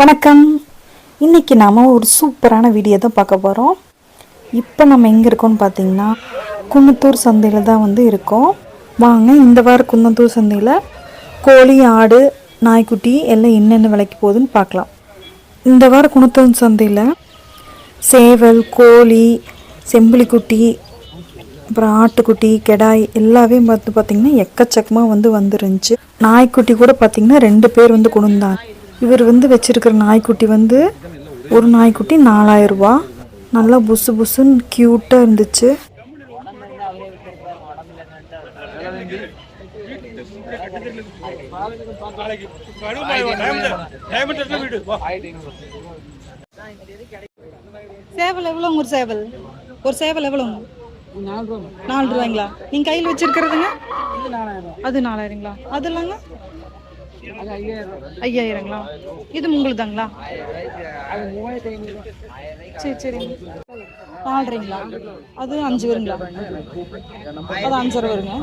வணக்கம். இன்னைக்கு நாம் ஒரு சூப்பரான வீடியோ தான் பார்க்க போகிறோம் இப்போ நம்ம எங்கே இருக்கோம்னு பார்த்தீங்கன்னா குன்னத்தூர் சந்தையில் தான் வந்து இருக்கோம். வாங்க இந்த வாரம் குன்னத்தூர் சந்தையில் கோழி ஆடு நாய்க்குட்டி எல்லாம் என்னென்ன விலைக்கு போகுதுன்னு பார்க்கலாம். இந்த வாரம் குன்னத்தூர் சந்தையில் சேவல் கோழி செம்பிலிக்குட்டி அப்புறம் ஆட்டுக்குட்டி கெடாய் எல்லாமே பார்த்து பார்த்தீங்கன்னா எக்கச்சக்கமாக வந்து வந்துருந்துச்சு. நாய்க்குட்டி கூட பார்த்திங்கன்னா ரெண்டு பேர் வந்து கொண்டுந்தாங்க இவர் வந்து வச்சிருக்கிற நாய்க்குட்டி வந்து ஒரு நாய்க்குட்டி நாலாயிரம் ரூபா நல்லா புசு புசுன்னு க்யூட்டாக இருந்துச்சு. சேவல் எவ்வளோங்க ஒரு சேவல்? ஒரு சேவல் எவ்வளோங்க நாலு ரூபாய்ங்களா? நீங்கள் கையில் வச்சிருக்கிறதுங்க? அது நாலாயிரங்களா? அது இல்லைங்க? ஐயாயிரங்களா? இது உங்களுதாங்களா? சரி சரி. நாலரைங்களா அது அஞ்சு வருங்களா அது அஞ்சரை வருங்க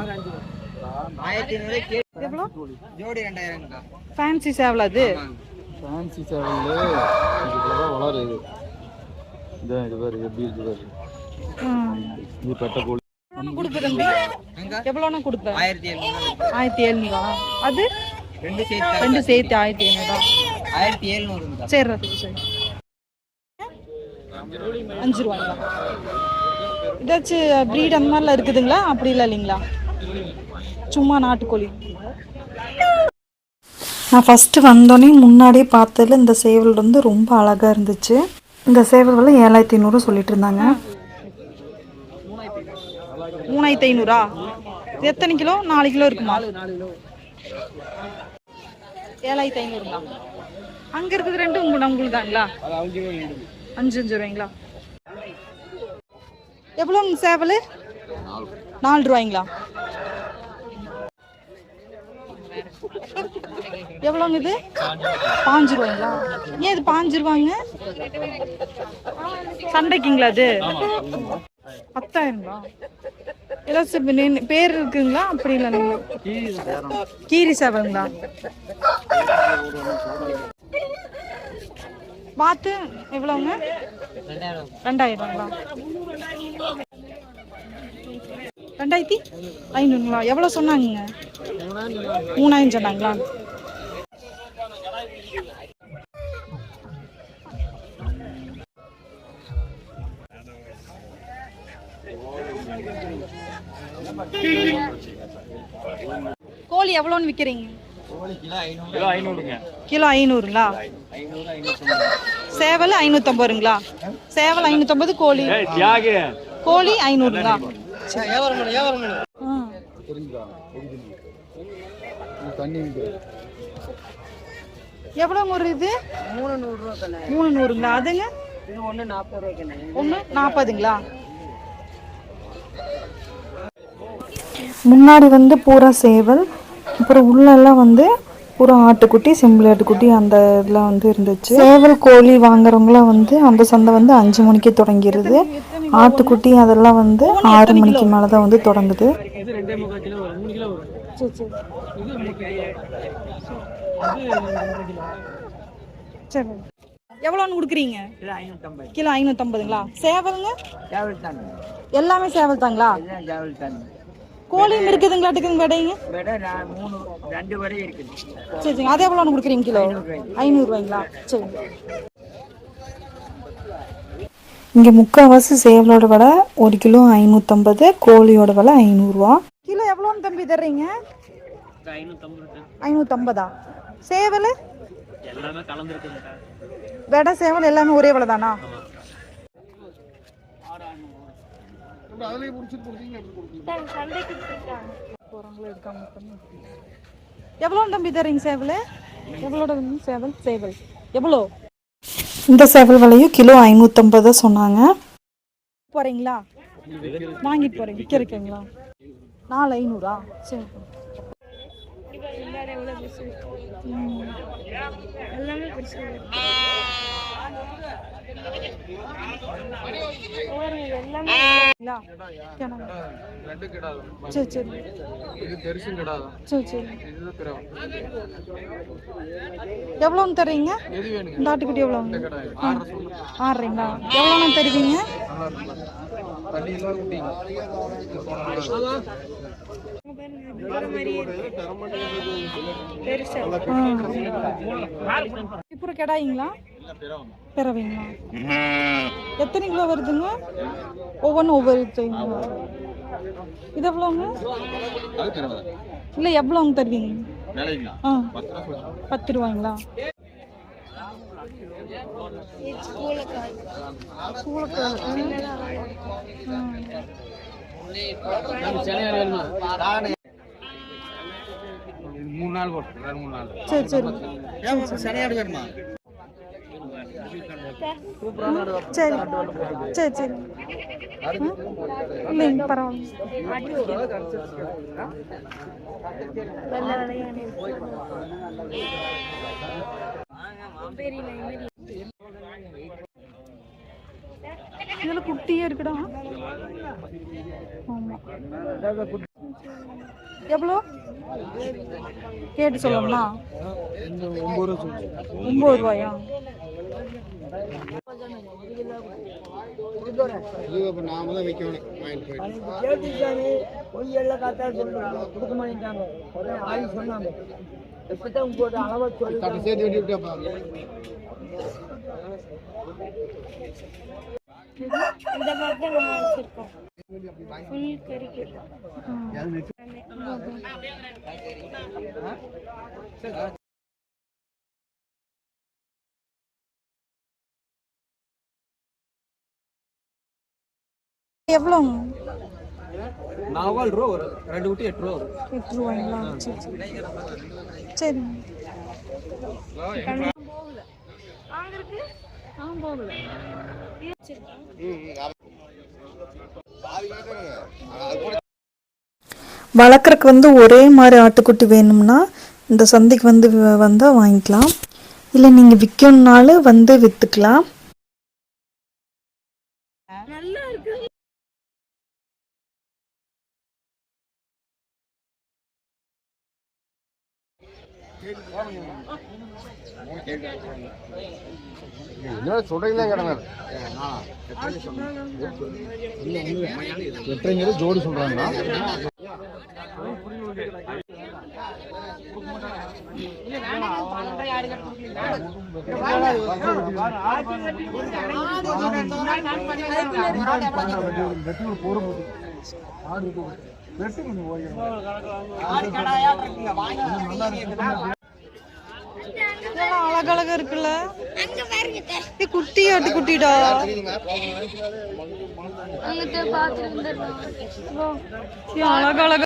எவ்வளோ? ஜோடி ஃபேன்சி சேவல் அது? ஃபேன்சி சேவல். வளருது இதான் இது. பாரு எப்படி இருக்கு பாரு. இது பெட்ட கோழி. ஆயிரத்தி எழுநூறு. ஆயிரத்தி எழுநூறா? அது? ரெண்டு சேர்த்து ஆயிரத்தி எழுநூறா ஆயிரத்தி எழுநூறுங்கக்கா சரி ரத்துக்கு சரி அஞ்சு ரூபாய்ங்களா ஏதாச்சும் ப்ரீட் அந்த மாதிரிலாம் இருக்குதுங்களா? அப்படி இல்லை இல்லைங்களா? சும்மா நாட்டுக்கோழி. நான் ஃபஸ்ட்டு வந்தோடனே முன்னாடியே பார்த்ததுல இந்த சேவல் வந்து ரொம்ப அழகாக இருந்துச்சு. இந்த சேவல் விலை ஏழாயிரத்தி ஐநூறு சொல்லிட்டு இருந்தாங்க. மூணாயிரத்தி ஐநூறா? எத்தனை கிலோ? நாலு கிலோ இருக்குமா? ஏழாயிரத்தி ஐநூறுங்களா? அங்கே இருக்குது ரெண்டு உங்க உங்களுக்கு தாங்களா அஞ்சு அஞ்சு ரூபாய்ங்களா? எவ்வளோங்க சேவல்? நாலு ரூபாய்ங்களா? எவ்வளோங்க இது? பாஞ்சு ரூபாய்ங்களா? ஏன் இது பாஞ்சு ரூபாங்க சண்டைக்குங்களா அது? பத்தாயிரங்களா? ஏதாச்சும் பேர் இருக்குங்களா? அப்படி இல்லை கீரி சேவங்களா பார்த்து எவ்வளோங்க ரெண்டாயிரங்களா? ரெண்டாயிரத்தி ஐநூறுங்களா? எவ்வளோ சொன்னாங்க மூணாயிரம் சொன்னாங்களா? கோழி எவ்வளோன்னு விற்கிறீங்க கிலோ ஐநூறுங்களா? சேவல் ஐநூற்றம்பது ரூங்களா சேவல் ஐநூற்றம்பது கோழி? கோழி ஐநூறுங்களா. எவ்வளோங்க ஒரு இது? மூணு நூறுங்களா? அதுங்க? ஒன்று நாற்பதுங்களா முன்னாடி வந்து பூரா சேவல் அப்புறம் உள்ளெல்லாம் வந்து பூரா ஆட்டுக்குட்டி செம்பிளி ஆட்டுக்குட்டி அந்த இதெல்லாம் வந்து இருந்துச்சு. சேவல் கோழி வாங்குறவங்களாம் வந்து அந்த சந்தை வந்து அஞ்சு மணிக்கு தொடங்கிடுது ஆட்டுக்குட்டி அதெல்லாம் வந்து ஆறு மணிக்கு மேலே தான் வந்து தொடங்குது. சரி. சரி சரி எவ்வளோன்னு கொடுக்குறீங்க? கிலோ ஐநூற்றம்பதுங்களா சேவலுங்க? எல்லாமே சேவல் தாங்களா? கோழியும் இருக்குதுங்களாட்டுக்குங்க விடைங்க விட? நான் மூணு ரெண்டு வரை இருக்குது. சரி சரி. அது எவ்வளோன்னு கொடுக்குறீங்க கிலோ? ஐநூறுரூவாய்ங்களா சரி. இங்கே முக்கால்வாசி சேவலோட விலை ஒரு கிலோ ஐநூற்றம்பது கோழியோட விலை ஐநூறுரூவா கிலோ எவ்வளோன்னு தம்பி தர்றீங்க? ஐநூற்றம்பது சேவல்? வெடை சேவல் எல்லாமே ஒரே விலை தானா எவ்வளோ தம்பி தரீங்க சேவல்? எவ்வளோட சேவல் சேவல். எவ்வளோ? இந்த சேவல் விலையும் கிலோ ஐநூற்றம்பது சொன்னாங்க. போறீங்களா? வாங்கிட்டு போறீங்க. விற்க இருக்கீங்களா? நாலு ஐநூறா? சரி. ம். ரெண்டு சரி சரி இது பெருசும் சரி சரி இது எவ்வளோன்னு தருவீங்க இந்த ஆட்டுக்குட்டி ஆறுறீங்களா எவ்வளோண்ணா தருவீங்க இப்போ கிடாயிங்களா? பிறவைங்களா எத்தனை கிலோ வருதுங்க? ஒவ்வொன்றும் ஒவ்வொரு கிலோ. இது எவ்வளோங்க? இல்லை எவ்வளோங்க தருவீங்க? ஆ. பத்து ரூபா சொல்லுங்க. பத்து ரூபாய்ங்களா மூணு நாள் மூணு சரி சரி. சனியாடு வேணுமா சரி சரி சரி இல்லைங்க பரவாயில்ல இதுல குட்டியே இருக்குடா ஆமா எவ்வளோ கேட்டு சொல்லணுமா ஒன்பது ரூபா சொல்லுங்க ஒம்பது ரூபாயா இது அப்போ நாம தான் வைக்கணும் வாங்கிட்டு போயிட்டு தட்டு சேர்த்து வெட்டி விட்டாப்பா இந்த மாதிரி நம்ம வச்சிருக்கோம் ஃபுல் கறிக்கு எவ்வளோங்க நாவல் ரூபா வரும் ரெண்டு குட்டி எட்டு ரூபா வரும். எட்டு ரூபாய்ங்களா சரி சரி. சரிங்க வளர்க்குறக்கு வந்து ஒரே மாதிரி ஆட்டுக்குட்டி வேணும்னா இந்த சந்தைக்கு வந்து வந்தால் வாங்கிக்கலாம். இல்லை நீங்கள் விற்கணுன்னாலும் வந்து விற்றுக்கலாம் என்ன சொல்றீங்களே கிடங்காது எட்டரைங்கிறது ஜோடி சொல்றாங்க இதெல்லாம் அழகழகா இருக்குல்ல? குட்டி ஆட்டு குட்டிடா. அழகழகா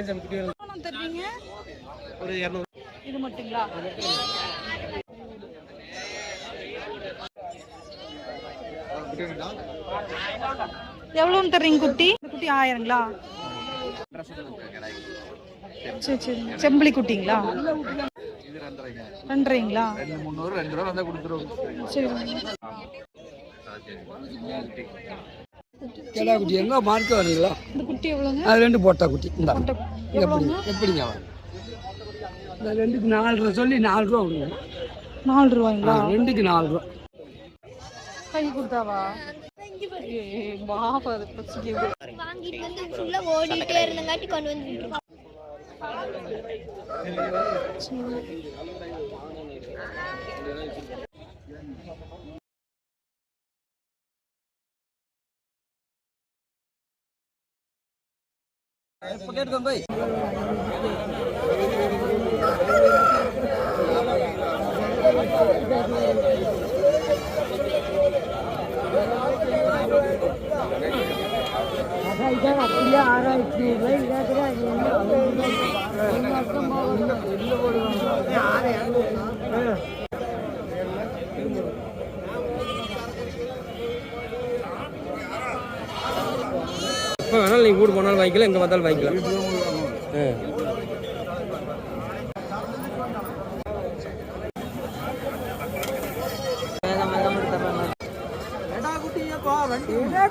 எவ்வளவு தருவீங்க ஒரு இது மட்டுங்களா? எவ்வளோன்னு தர்றீங்க குட்டி? குட்டி ஆயிரங்களா? சரி சரி. செம்பளி குட்டிங்களா ரெண்டரைங்களா? ரெண்டு முந்நூறு ரெண்டு ரூபா வந்தா கொடுத்துருவோம் சரி. கிடா குட்டி எங்க மார்க்க வரீங்களா இந்த குட்டி எவ்வளோங்க? அது ரெண்டு போட்டா குட்டி. இந்த. எப்படிங்க? அவன்? இந்த ரெண்டுக்கு நாலு ரூபா சொல்லி நாலு ரூபா விடுங்க நாலு ரூபாய்ங்களா? ரெண்டுக்கு நாலு ரூபா. கை கொடுத்தாவா? வாங்கிட்டு வந்து ஃபுல்லா ஓடிட்டே இருந்தங்காட்டி கொண்டு வந்து पकेट गंगई கிலோ ஆறாயிரத்தி நூறுபாய் கேட்குறேன் இப்போ வேணாலும் நீங்கள் வீடு போனாலும் வாங்கிக்கலாம் எங்கே வந்தாலும் வாங்கிக்கலாம். ஆ.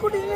குட்டிங்க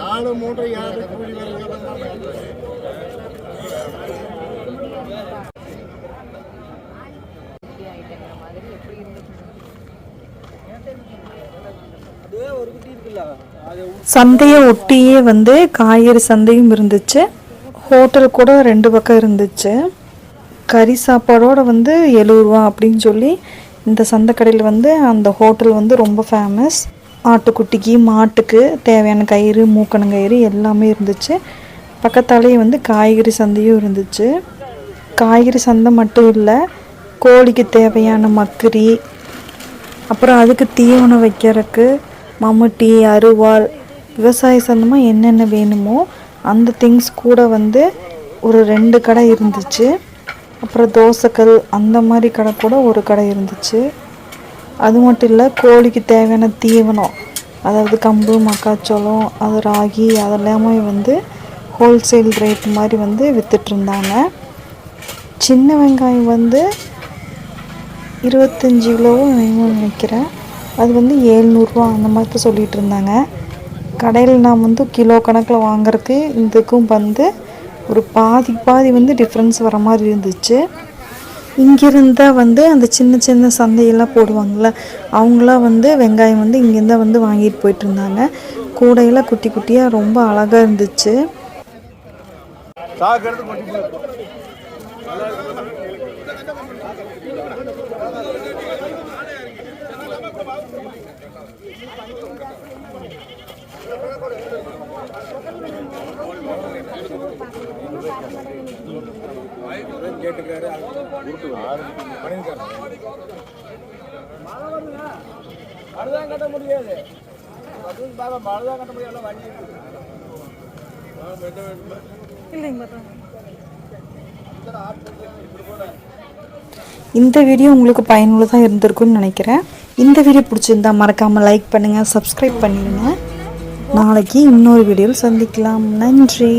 நாலு மூன்று ஏழு கூலி சந்தையை ஒட்டியே வந்து காய்கறி சந்தையும் இருந்துச்சு. ஹோட்டல் கூட ரெண்டு பக்கம் இருந்துச்சு. கறி சாப்பாடோட வந்து எழுபது ரூபா அப்படின்னு சொல்லி இந்த சந்தை கடையில் வந்து அந்த ஹோட்டல் வந்து ரொம்ப ஃபேமஸ் ஆட்டுக்குட்டிக்கு மாட்டுக்கு தேவையான கயிறு மூக்கணங்கயிறு எல்லாமே இருந்துச்சு. பக்கத்தாலேயே வந்து காய்கறி சந்தையும் இருந்துச்சு. காய்கறி சந்தை மட்டும் இல்லை கோழிக்கு தேவையான மக்கிரி அப்புறம் அதுக்கு தீவனம் வைக்கிறதுக்கு மம்முட்டி அருவாள் விவசாய சந்தமாக என்னென்ன வேணுமோ அந்த திங்ஸ் கூட வந்து ஒரு ரெண்டு கடை இருந்துச்சு. அப்புறம் தோசைக்கல் அந்த மாதிரி கடை கூட ஒரு கடை இருந்துச்சு. அது மட்டும் இல்லை கோழிக்கு தேவையான தீவனம் அதாவது கம்பு மக்காச்சோளம் அது ராகி அதெல்லாமே வந்து ஹோல்சேல் ரேட் மாதிரி வந்து விற்றுட்ருந்தாங்க இருந்தாங்க. சின்ன வெங்காயம் வந்து இருபத்தஞ்சி கிலோவும் வேணும்னு நினைக்கிறேன். அது வந்து ஏழ்நூறுரூவா அந்த மாதிரி தான் சொல்லிகிட்டு இருந்தாங்க. கடையில் நான் வந்து கிலோ கணக்கில் வாங்குறதுக்கு இதுக்கும் வந்து ஒரு பாதி பாதி வந்து டிஃப்ரென்ஸ் வர மாதிரி இருந்துச்சு. இங்கிருந்தால் வந்து அந்த சின்ன சின்ன சந்தையெல்லாம் போடுவாங்கள்ல அவங்களாம் வந்து வெங்காயம் வந்து இங்கேருந்தா வந்து வாங்கிட்டு போயிட்டு இருந்தாங்க கூடையெல்லாம் குட்டி குட்டியாக ரொம்ப அழகாக இருந்துச்சு. இந்த வீடியோ உங்களுக்கு பயனுள்ளதாக இருந்திருக்கும்னு நினைக்கிறேன். இந்த வீடியோ பிடிச்சிருந்தா மறக்காமல் லைக் பண்ணுங்கள் சப்ஸ்கிரைப் பண்ணிடுங்க நாளைக்கு இன்னொரு வீடியோவில் சந்திக்கலாம். நன்றி.